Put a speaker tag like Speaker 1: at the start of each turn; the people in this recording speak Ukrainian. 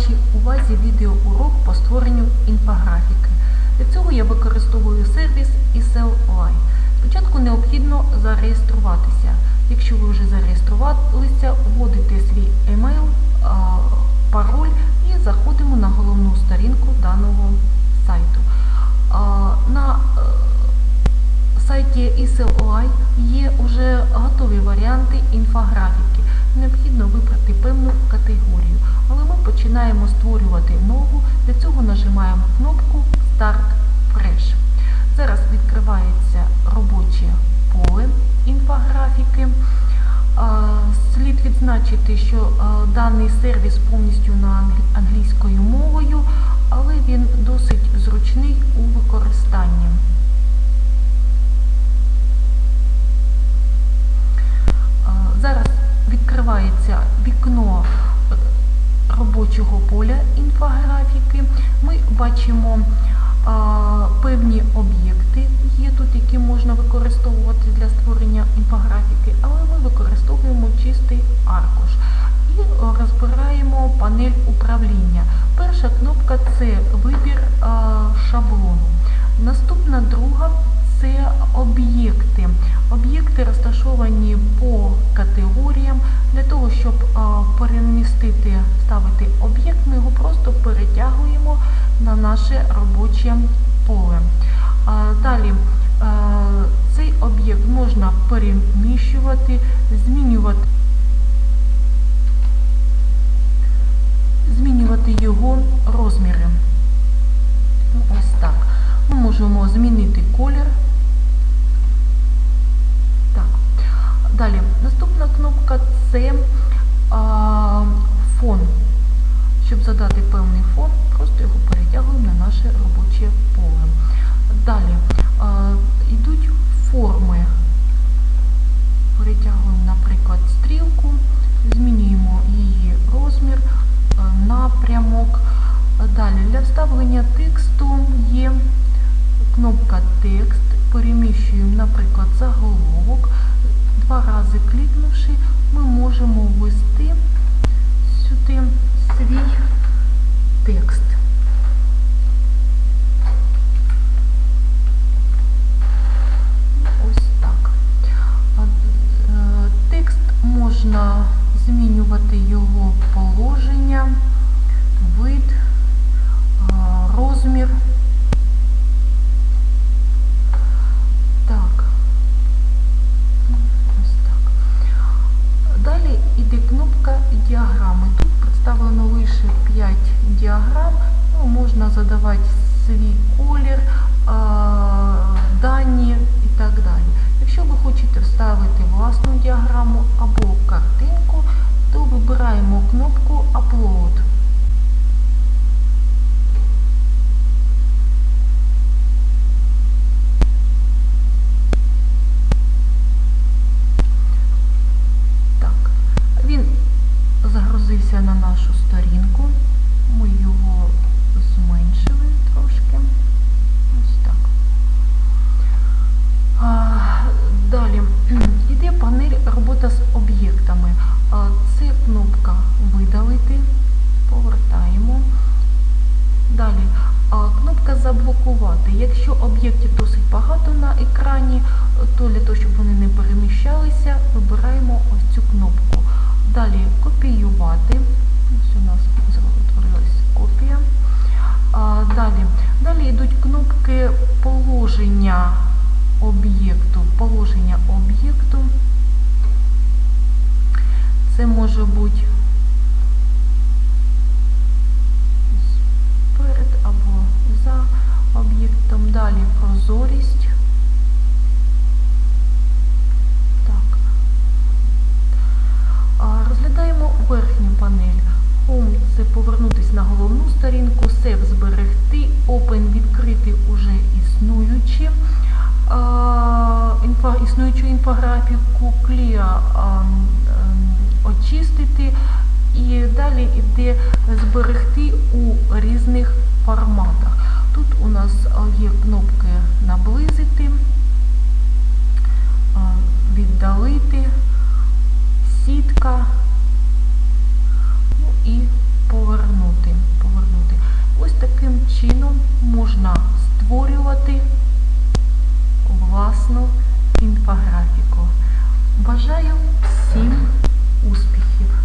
Speaker 1: вашій увазі відеоурок по створенню інфографіки. Для цього я використовую сервіс ESL Спочатку необхідно зареєструватися. Якщо ви вже зареєструвалися, вводите свій емейл, пароль і заходимо на головну сторінку даного сайту. На е, сайті ESLOI є вже готові варіанти інфографіки. Створювати нову. Для цього нажимаємо кнопку Start Fresh. Зараз відкривається робоче поле інфографіки. Слід відзначити, що даний сервіс повністю на англійською мовою, але він досить зручний у використанні. Робочого поля інфографіки. Ми бачимо певні категоріям. Для того, щоб перемістити, ставити об'єкт, ми його просто перетягуємо на наше робоче поле. Далі цей об'єкт можна переміщувати, змінювати, змінювати його розміри. Ну, Ось так. Ми можемо змінити наступна кнопка це фон. Щоб задати певний фон, просто його перетягуємо на наше робоче поле. Далі йдуть форми. Перетягуємо, наприклад, стрілку, змінюємо її розмір, е, напрямок. Далі для вставлення тексту є кнопка Текст. Переміщуємо, наприклад, заголовок. Два рази клікнувши, ми можемо ввести сюди свій текст. Ось так. Е, Текст можна змінювати його положення, на нашу сторінку. Ми його зменшили об'єкту. Положення об'єкту. Це може бути перед або за об'єктом. Далі прозорість. Так. Розглядаємо верхню панель. Home – це повернутися на головну сторінку, Save – зберегти, існуючу інфографіку, м, очистити і далі йде зберегти у різних форматах. Тут у нас є кнопки наблизити, віддалити, сітка ну і повернути. Ось таким чином можна створювати власну інфографіку. Бажаю всім успіхів!